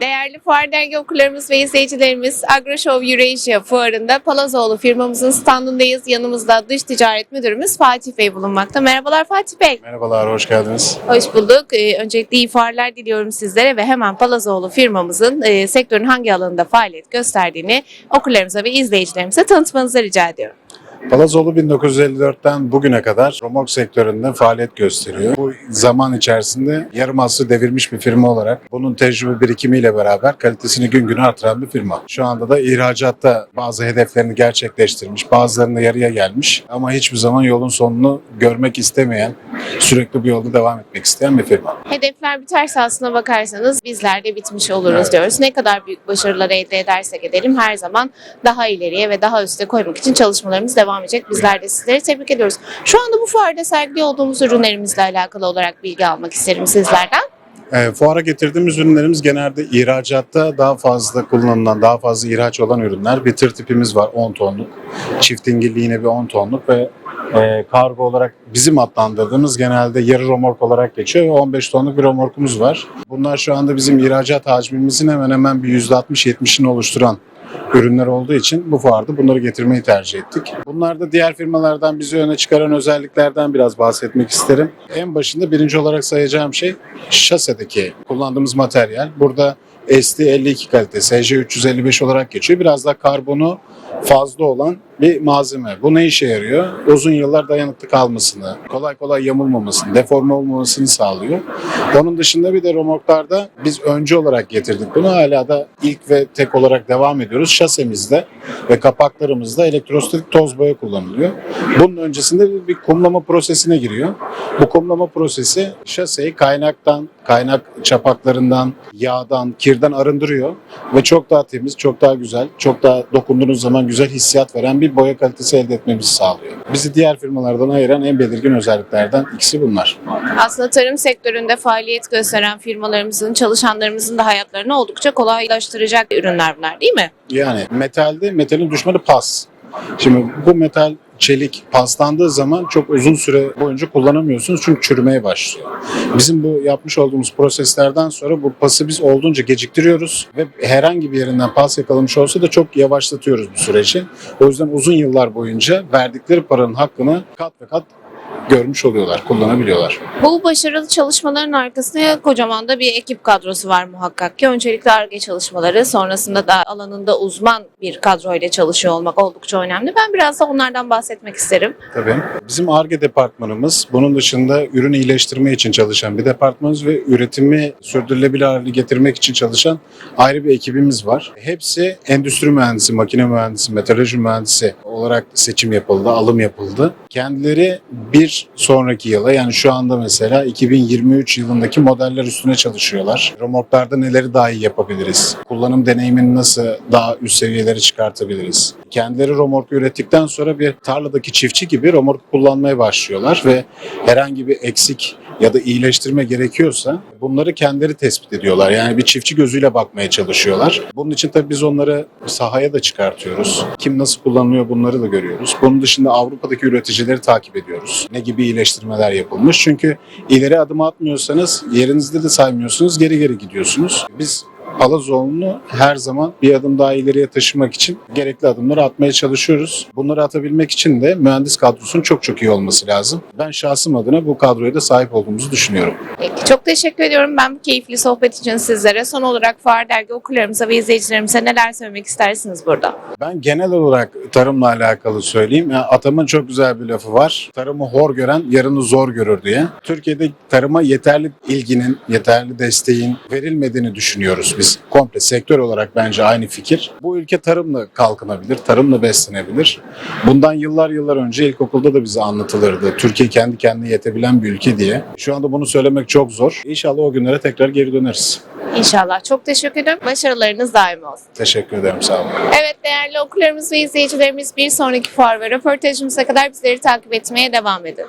Değerli Fuar Dergi okurlarımız ve izleyicilerimiz Agro Show Eurasia Fuarı'nda Palazoğlu firmamızın standındayız. Yanımızda dış ticaret müdürümüz Fatih Bey bulunmakta. Merhabalar Fatih Bey. Merhabalar, hoş geldiniz. Hoş bulduk. Ee, öncelikle iyi fuarlar diliyorum sizlere ve hemen Palazoğlu firmamızın e, sektörün hangi alanında faaliyet gösterdiğini okurlarımıza ve izleyicilerimize tanıtmanızı rica ediyorum. Palazoğlu 1954'ten bugüne kadar romork sektöründe faaliyet gösteriyor. Bu zaman içerisinde yarım asrı devirmiş bir firma olarak bunun tecrübe birikimiyle beraber kalitesini gün gün artıran bir firma. Şu anda da ihracatta bazı hedeflerini gerçekleştirmiş, bazılarında yarıya gelmiş ama hiçbir zaman yolun sonunu görmek istemeyen, sürekli bu yolda devam etmek isteyen bir firma. Hedefler biterse aslına bakarsanız bizler de bitmiş oluruz Evet. diyoruz. Ne kadar büyük başarılar elde edersek edelim her zaman daha ileriye ve daha üste koymak için çalışmalarımız devam edecek. Bizler de sizleri tebrik ediyoruz. Şu anda bu fuarda sergili olduğumuz ürünlerimizle alakalı olarak bilgi almak isterim sizlerden. E, fuara getirdiğimiz ürünlerimiz genelde ihracatta daha fazla kullanılan, daha fazla ihraç olan ürünler. Bir tır tipimiz var 10 tonluk. Çift dingilli yine bir 10 tonluk ve e, kargo olarak bizim adlandırdığımız genelde yarı romork olarak geçiyor ve 15 tonluk bir romorkumuz var. Bunlar şu anda bizim ihracat hacmimizin hemen hemen bir %60-70'ini oluşturan ürünler olduğu için bu fuarda bunları getirmeyi tercih ettik. Bunlar da diğer firmalardan bizi öne çıkaran özelliklerden biraz bahsetmek isterim. En başında birinci olarak sayacağım şey şasedeki kullandığımız materyal. Burada ST52 kalitesi SC355 olarak geçiyor. Biraz daha karbonu fazla olan bir malzeme. Bu ne işe yarıyor? Uzun yıllar dayanıklı kalmasını, kolay kolay yamulmamasını, deforme olmamasını sağlıyor. Onun dışında bir de romorklarda biz öncü olarak getirdik bunu. Hala da ilk ve tek olarak devam ediyoruz. Şasemizde ve kapaklarımızda elektrostatik toz boya kullanılıyor. Bunun öncesinde bir, bir kumlama prosesine giriyor. Bu kumlama prosesi şaseyi kaynaktan, kaynak çapaklarından, yağdan, kirden arındırıyor ve çok daha temiz, çok daha güzel, çok daha dokunduğunuz zaman güzel hissiyat veren bir boya kalitesi elde etmemizi sağlıyor. Bizi diğer firmalardan ayıran en belirgin özelliklerden ikisi bunlar. Aslında tarım sektöründe faaliyet gösteren firmalarımızın, çalışanlarımızın da hayatlarını oldukça kolaylaştıracak ürünler bunlar değil mi? Yani metalde metalin düşmanı pas. Şimdi bu metal çelik paslandığı zaman çok uzun süre boyunca kullanamıyorsunuz çünkü çürümeye başlıyor. Bizim bu yapmış olduğumuz proseslerden sonra bu pası biz olduğunca geciktiriyoruz ve herhangi bir yerinden pas yakalamış olsa da çok yavaşlatıyoruz bu süreci. O yüzden uzun yıllar boyunca verdikleri paranın hakkını kat ve kat görmüş oluyorlar, kullanabiliyorlar. Bu başarılı çalışmaların arkasında kocaman da bir ekip kadrosu var muhakkak ki. Öncelikle ARGE çalışmaları, sonrasında da alanında uzman bir kadroyla çalışıyor olmak oldukça önemli. Ben biraz da onlardan bahsetmek isterim. Tabii. Bizim ARGE departmanımız, bunun dışında ürün iyileştirme için çalışan bir departmanımız ve üretimi sürdürülebilir hale getirmek için çalışan ayrı bir ekibimiz var. Hepsi endüstri mühendisi, makine mühendisi, metalurji mühendisi olarak seçim yapıldı, alım yapıldı. Kendileri bir sonraki yıla yani şu anda mesela 2023 yılındaki modeller üstüne çalışıyorlar. Romorklarda neleri daha iyi yapabiliriz? Kullanım deneyimini nasıl daha üst seviyelere çıkartabiliriz? Kendileri romorku ürettikten sonra bir tarladaki çiftçi gibi romorku kullanmaya başlıyorlar ve herhangi bir eksik ya da iyileştirme gerekiyorsa bunları kendileri tespit ediyorlar. Yani bir çiftçi gözüyle bakmaya çalışıyorlar. Bunun için tabii biz onları sahaya da çıkartıyoruz. Kim nasıl kullanılıyor bunları da görüyoruz. Bunun dışında Avrupa'daki üreticileri takip ediyoruz. Ne gibi iyileştirmeler yapılmış. Çünkü ileri adım atmıyorsanız yerinizde de saymıyorsunuz geri geri gidiyorsunuz. Biz Palazoğlu'nu her zaman bir adım daha ileriye taşımak için gerekli adımları atmaya çalışıyoruz. Bunları atabilmek için de mühendis kadrosunun çok çok iyi olması lazım. Ben şahsım adına bu kadroya da sahip olduğumuzu düşünüyorum. Peki, çok teşekkür ediyorum ben bu keyifli sohbet için sizlere. Son olarak Fuar Dergi okurlarımıza ve izleyicilerimize neler söylemek istersiniz burada? Ben genel olarak tarımla alakalı söyleyeyim. Yani atamın çok güzel bir lafı var. Tarımı hor gören yarını zor görür diye. Türkiye'de tarıma yeterli ilginin, yeterli desteğin verilmediğini düşünüyoruz biz. Komple sektör olarak bence aynı fikir. Bu ülke tarımla kalkınabilir, tarımla beslenebilir. Bundan yıllar yıllar önce ilkokulda da bize anlatılırdı. Türkiye kendi kendine yetebilen bir ülke diye. Şu anda bunu söylemek çok zor. İnşallah o günlere tekrar geri döneriz. İnşallah. Çok teşekkür ederim. Başarılarınız daim olsun. Teşekkür ederim, sağ olun. Evet değerli okurlarımız ve izleyicilerimiz bir sonraki fuar ve röportajımıza kadar bizleri takip etmeye devam edin.